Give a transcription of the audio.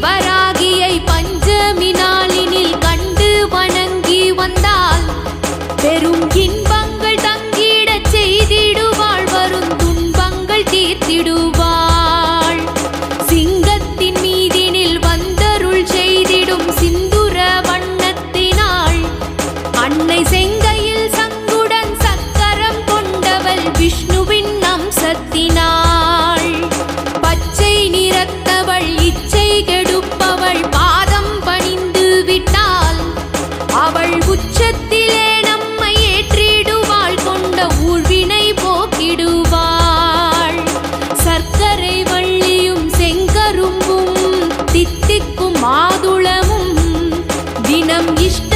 வராகியை பஞ்சமி நாளினில் கண்டு வணங்கி வந்தால் பெரும் இன்பங்கள் தங்கிட செய்திடுவாள் வரும் துன்பங்கள் தீர்த்திடுவாள். சிங்கத்தின் மீதினில் வந்தருள் செய்திடும் சிந்துர வண்ணத்தினாள் அன்னை செய் உச்சத்திலே நம்மை ஏற்றிடுவாள் கொண்ட ஊழ்வினை போக்கிடுவாள். சர்க்கரை வள்ளியும் செங்கரும்பும் தித்திக்கும் மாதுளமும் தினம் இஷ்ட